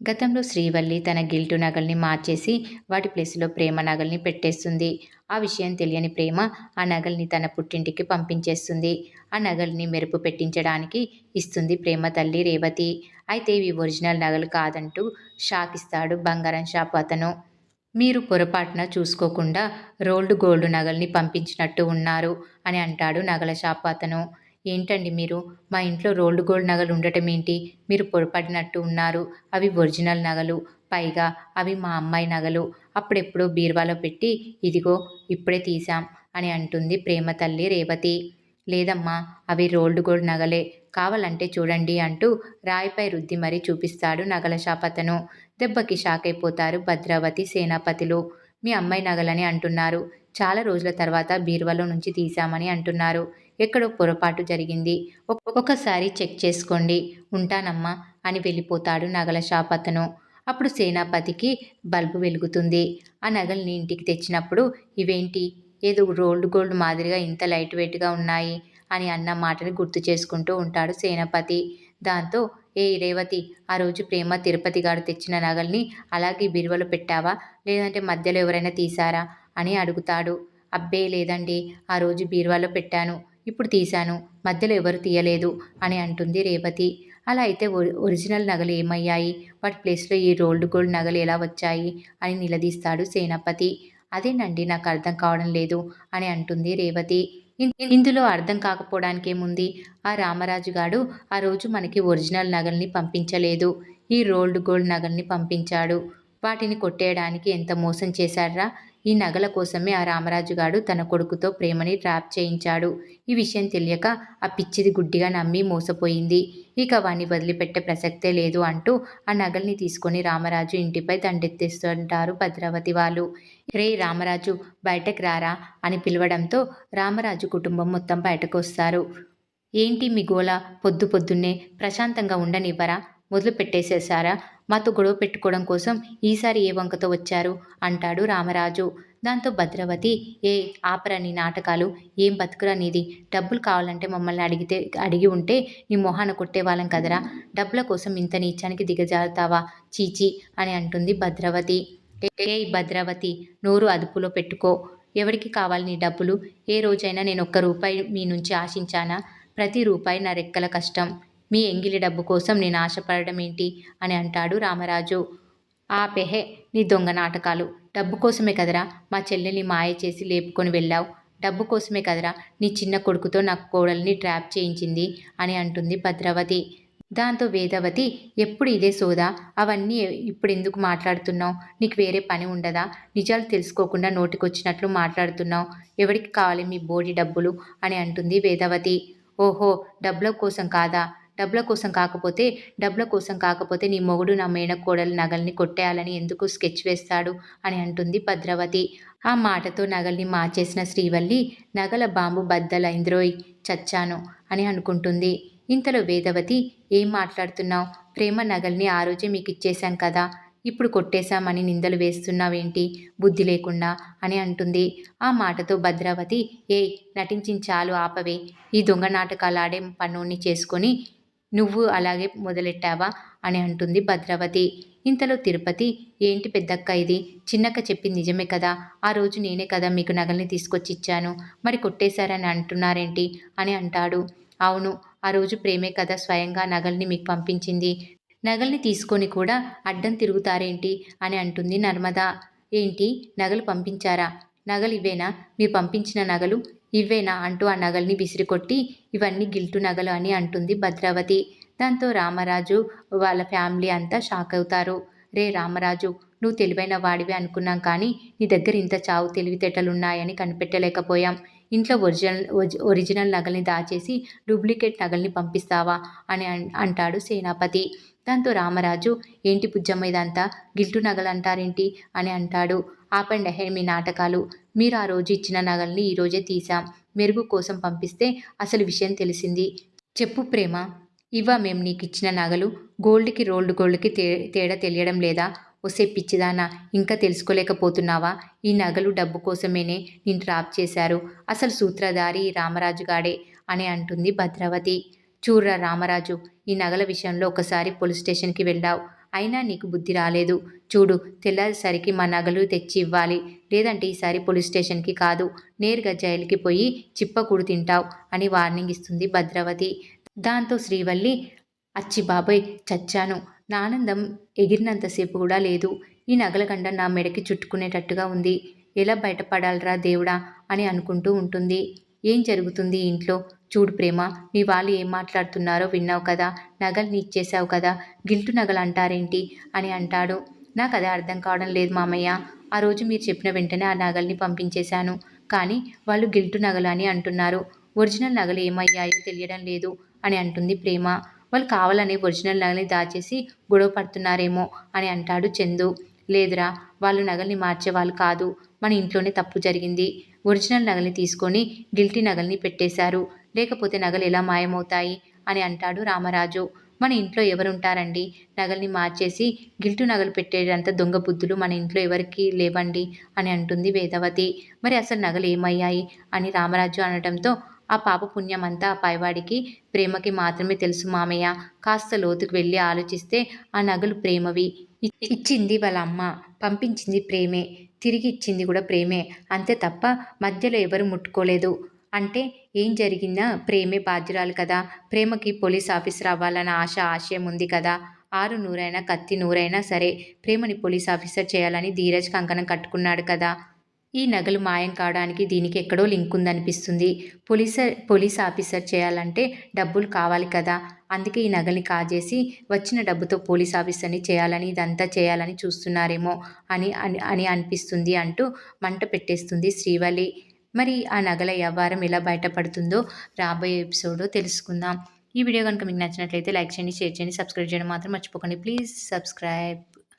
గతంలో శ్రీవల్లి తన గిల్టు నగల్ని మార్చేసి వాటి ప్లేస్లో ప్రేమ నగల్ని పెట్టేస్తుంది. ఆ విషయం తెలియని ప్రేమ ఆ నగల్ని తన పుట్టింటికి పంపించేస్తుంది. ఆ నగల్ని మెరుపు పెట్టించడానికి ఇస్తుంది ప్రేమ తల్లి రేవతి. అయితే ఇవి ఒరిజినల్ నగలు కాదంటూ షాక్ ఇస్తాడు బంగారం షాప్ అతను. మీరు పొరపాటున చూసుకోకుండా రోల్డ్ గోల్డ్ నగల్ని పంపించినట్టు ఉన్నారు అని అంటాడు నగల షాప్ అతను. ఏంటండి మీరు? మా ఇంట్లో రోల్డ్ గోల్డ్ నగలు ఉండటం ఏంటి? మీరు పొరపడినట్టు ఉన్నారు. అవి ఒరిజినల్ నగలు. పైగా అవి మా అమ్మాయి నగలు. అప్పుడెప్పుడో బీరువాలో పెట్టి ఇదిగో ఇప్పుడే తీసాం అని అంటుంది ప్రేమ తల్లి రేవతి. లేదమ్మా అవి రోల్డ్ గోల్డ్ నగలే. కావాలంటే చూడండి అంటూ రాయిపై రుద్ది మరీ చూపిస్తాడు నగల షాపతను దెబ్బకి షాక్ అయిపోతారు భద్రావతి సేనాపతిలు. మీ అమ్మాయి నగలని అంటున్నారు. చాలా రోజుల తర్వాత బీరువాలో నుంచి తీశామని అంటున్నారు. ఎక్కడో పొరపాటు జరిగింది. ఒక్కొక్కసారి చెక్ చేసుకోండి. ఉంటానమ్మా అని వెళ్ళిపోతాడు నగల షాప్ అతను. అప్పుడు సేనాపతికి బల్బు వెలుగుతుంది. ఆ నగల్ని ఇంటికి తెచ్చినప్పుడు ఇవేంటి? ఏదో రోల్డ్ గోల్డ్ మాదిరిగా ఇంత లైట్ వెయిట్గా ఉన్నాయి అని అన్న మాటని గుర్తు చేసుకుంటూ ఉంటాడు సేనాపతి. దాంతో ఏ రేవతి ఆ రోజు ప్రేమ తిరుపతి గారు తెచ్చిన నగల్ని అలాగే బిరువలో పెట్టావా? లేదంటే మధ్యలో ఎవరైనా తీసారా అని అడుగుతాడు. అబ్బే లేదండి. ఆ రోజు బీరువాలో పెట్టాను. ఇప్పుడు తీశాను. మధ్యలో ఎవరు తీయలేదు అని అంటుంది రేవతి. అలా అయితే ఒరిజినల్ నగలు ఏమయ్యాయి? వాటి ప్లేస్లో ఈ రోల్డ్ గోల్డ్ నగలు ఎలా వచ్చాయి? అని నిలదీస్తాడు సేనాపతి. అదేనండి నాకు అర్థం కావడం లేదు అని అంటుంది రేవతి. ఇందులో అర్థం కాకపోవడానికి ఏముంది ఆ రామరాజు గాడు ఆ రోజు మనకి ఒరిజినల్ నగల్ని పంపించలేదు. ఈ రోల్డ్ గోల్డ్ నగల్ని పంపించాడు. వాటిని కొట్టేయడానికి ఎంత మోసం చేశాడ్రా? ఈ నగల కోసమే ఆ రామరాజుగాడు తన కొడుకుతో ప్రేమని ట్రాప్ చేయించాడు. ఈ విషయం తెలియక ఆ పిచ్చిది గుడ్డిగా నమ్మి మోసపోయింది. ఇక వాణ్ణి వదిలిపెట్టే ప్రసక్తే లేదు అంటూ ఆ నగల్ని తీసుకొని రామరాజు ఇంటిపై దండెత్తిస్తుంటారు భద్రావతి వాళ్ళు. రే రామరాజు బయటకు రారా? అని పిలవడంతో రామరాజు కుటుంబం మొత్తం బయటకు వస్తారు ఏంటి మీ గోల? పొద్దు పొద్దున్నే ప్రశాంతంగా ఉండనివ్వరా? మొదలు పెట్టేసేసారా మాతో గొడవ పెట్టుకోవడం కోసం ఈసారి ఏ వంకతో వచ్చారు? అంటాడు రామరాజు. దాంతో భద్రవతి ఏ ఆపరని నాటకాలు? ఏం బతుకురా నీది? డబ్బులు కావాలంటే మమ్మల్ని అడిగితే అడిగి ఉంటే నీ మొహాన కొట్టేవాళ్ళం కదరా? డబ్బుల కోసం ఇంత నీచానికి దిగజారుతావా? చీచి అని అంటుంది భద్రవతి. ఏ భద్రవతి నోరు అదుపులో పెట్టుకో. ఎవరికి కావాలి నీ డబ్బులు? ఏ రోజైనా నేను ఒక్క రూపాయి మీ నుంచి ఆశించానా? ప్రతి రూపాయి నా రెక్కల కష్టం. మీ ఎంగిలి డబ్బు కోసం నేను ఆశపడడం ఏంటి? అని అంటాడు రామరాజు. ఆపెహే నీ దొంగ నాటకాలు. డబ్బు కోసమే కదరా మా చెల్లెల్ని మాయ చేసి లేపుకొని వెళ్ళావు. డబ్బు కోసమే కదరా నీ చిన్న కొడుకుతో నా కోడల్ని ట్రాప్ చేయించింది అని అంటుంది భద్రవతి. దాంతో వేదవతి ఎప్పుడు ఇదే సోదా? అవన్నీ ఇప్పుడు ఎందుకు మాట్లాడుతున్నావు? నీకు వేరే పని ఉండదా? నిజాలు తెలుసుకోకుండా నోటికొచ్చినట్లు మాట్లాడుతున్నావు. ఎవరికి కావాలి మీ బోడి డబ్బులు? అని అంటుంది వేదవతి. ఓహో డబ్బుల కోసం కాదా? డబ్బుల కోసం కాకపోతే డబ్బుల కోసం కాకపోతే నీ మొగుడు నా మేనకోడలు నగల్ని కొట్టేయాలని ఎందుకు స్కెచ్ వేస్తాడు? అని అంటుంది భద్రవతి. ఆ మాటతో నగల్ని మార్చేసిన శ్రీవల్లి నగల బాంబు బద్దలైంద్రోయ్ చచ్చాను అని అనుకుంటుంది. ఇంతలో వేదవతి ఏం మాట్లాడుతున్నావు? ప్రేమ నగల్ని ఆ రోజే మీకు ఇచ్చేశాం కదా ఇప్పుడు కొట్టేశామని నిందలు వేస్తున్నావేంటి? బుద్ధి లేకుండా అని అంటుంది. ఆ మాటతో భద్రావతి ఏ చాలు ఆపవే. ఈ దొంగ నాటకాలు ఆడే పనుని చేసుకొని నువ్వు అలాగే మొదలెట్టావా? అని అంటుంది భద్రావతి. ఇంతలో తిరుపతి ఏంటి పెద్దక్క ఇది? చిన్నక్క చెప్పింది నిజమే కదా? ఆ రోజు నేనే కదా మీకు నగల్ని తీసుకొచ్చి ఇచ్చాను మరి కొట్టేశారని అంటున్నారేంటి? అని అంటాడు. అవును ఆ రోజు ప్రేమే కదా స్వయంగా నగల్ని మీకు పంపించింది. నగల్ని తీసుకొని కూడా అడ్డం తిరుగుతారేంటి? అని అంటుంది నర్మదా. ఏంటి? నగలు పంపించారా? నగలు ఇవేనా? మీరు పంపించిన నగలు ఇవేనా అంటూ ఆ నగల్ని విసిరికొట్టి ఇవన్నీ గిల్టు నగలు అని అంటుంది భద్రావతి. దాంతో రామరాజు వాళ్ళ ఫ్యామిలీ అంతా షాక్ అవుతారు. రే రామరాజు నువ్వు తెలివైన వాడివి అనుకున్నాం కానీ నీ దగ్గర ఇంత చావు తెలివితేటలు ఉన్నాయని కనిపెట్టలేకపోయాం. ఇంట్లో ఒరిజినల్ ఒరిజినల్ నగల్ని దాచేసి డూప్లికేట్ నగల్ని పంపిస్తావా అని అంటాడు సేనాపతి. దాంతో రామరాజు ఏంటి పుజ్జమ్మ ఇదంతా? గిల్టు నగలు అంటారేంటి అని అంటాడు. ఆపండి హే మీ నాటకాలు. మీరు ఆ రోజు ఇచ్చిన నగల్ని ఈరోజే తీసాం మెరుగు కోసం పంపిస్తే అసలు విషయం తెలిసింది. చెప్పు ప్రేమ. ఇవ్వ మేము నీకు ఇచ్చిన నగలు. గోల్డ్కి రోల్డ్ గోల్డ్కి తే తేడా తెలియడం లేదా? వసే పిచ్చిదానా. ఇంకా తెలుసుకోలేకపోతున్నావా? ఈ నగలు డబ్బు కోసమేనే నేను ట్రాప్ చేశారు. అసలు సూత్రధారి రామరాజు గాడే అని అంటుంది భద్రావతి. చూర్రా రామరాజు ఈ నగల విషయంలో ఒకసారి పోలీస్ స్టేషన్కి వెళ్ళావు. అయినా నీకు బుద్ధి రాలేదు. చూడు తెల్లారిసరికి మా నగలు తెచ్చి ఇవ్వాలి లేదంటే ఈసారి పోలీస్ స్టేషన్కి కాదు నేరుగా జైలుకి పోయి చిప్పకూడు తింటావు అని వార్నింగ్ ఇస్తుంది భద్రావతి. దాంతో శ్రీవల్లి అచ్చి బాబాయ్ చచ్చాను. నా ఆనందం ఎగిరినంతసేపు కూడా లేదు. ఈ నగలగండ నా మెడకి చుట్టుకునేటట్టుగా ఉంది. ఎలా బయటపడాలరా దేవుడా అని అనుకుంటూ ఉంటుంది. ఏం జరుగుతుంది ఇంట్లో? చూడు ప్రేమ మీ వాళ్ళు ఏం మాట్లాడుతున్నారో విన్నావు కదా నగల్ని ఇచ్చేసావు కదా గిల్టు నగలు అంటారేంటి? అని అంటాడు. నాకు అదే అర్థం కావడం లేదు మామయ్య. ఆ రోజు మీరు చెప్పిన వెంటనే ఆ నగల్ని పంపించేశాను. కానీ వాళ్ళు గిల్టు నగలు అని అంటున్నారు. ఒరిజినల్ నగలు ఏమయ్యాయో తెలియడం లేదు అని అంటుంది ప్రేమ. వాళ్ళు కావాలని ఒరిజినల్ నగల్ని దాచేసి గొడవ పడుతున్నారేమో అని అంటాడు చందు. లేదురా వాళ్ళు నగల్ని మార్చేవాళ్ళు కాదు. మన ఇంట్లోనే తప్పు జరిగింది. ఒరిజినల్ నగల్ని తీసుకొని గిల్టీ నగల్ని పెట్టేశారు. లేకపోతే నగలు ఎలా మాయమవుతాయి? అని అంటాడు రామరాజు. మన ఇంట్లో ఎవరుంటారండి? నగల్ని మార్చేసి గిల్టు నగలు పెట్టేటంత దొంగ బుద్ధులు మన ఇంట్లో ఎవరికి లేవండి? అని అంటుంది వేదవతి. మరి అసలు నగలు ఏమయ్యాయి? అని రామరాజు అనడంతో ఆ పాప పుణ్యం అంతా ఆ పైవాడికి ప్రేమకి మాత్రమే తెలుసు మామయ్య. కాస్త లోతుకు వెళ్ళి ఆలోచిస్తే ఆ నగలు ప్రేమవి. ఇచ్చింది వాళ్ళ అమ్మ పంపించింది ప్రేమే. తిరిగి ఇచ్చింది కూడా ప్రేమే. అంతే తప్ప మధ్యలో ఎవరు ముట్టుకోలేదు. అంటే ఏం జరిగినా ప్రేమే బాధ్యురాలు కదా. ప్రేమకి పోలీస్ ఆఫీసర్ అవ్వాలన్న ఆశ ఆశయం ఉంది కదా. ఆరు నూరైనా కత్తి నూరైనా సరే ప్రేమని పోలీస్ ఆఫీసర్ చేయాలని ధీరజ్ కంకణం కట్టుకున్నాడు కదా. ఈ నగలు మాయం కావడానికి దీనికి ఎక్కడో లింక్ ఉందనిపిస్తుంది. పోలీసర్ పోలీస్ ఆఫీసర్ చేయాలంటే డబ్బులు కావాలి కదా. అందుకే ఈ నగల్ని కాజేసి వచ్చిన డబ్బుతో పోలీస్ ఆఫీసర్ని చేయాలని ఇదంతా చేయాలని చూస్తున్నారేమో అని అని అని అనిపిస్తుంది అంటూ మంట పెట్టేస్తుంది శ్రీవల్లి. మరి ఆ నగల వ్యాపారం ఎలా బయటపడుతుందో రాబోయే ఎపిసోడ్ తెలుసుకుందాం. ఈ వీడియో కనుక మీకు నచ్చినట్లయితే లైక్ చేయండి షేర్ చేయండి సబ్స్క్రైబ్ చేయడం మాత్రం మర్చిపోకండి. Please subscribe.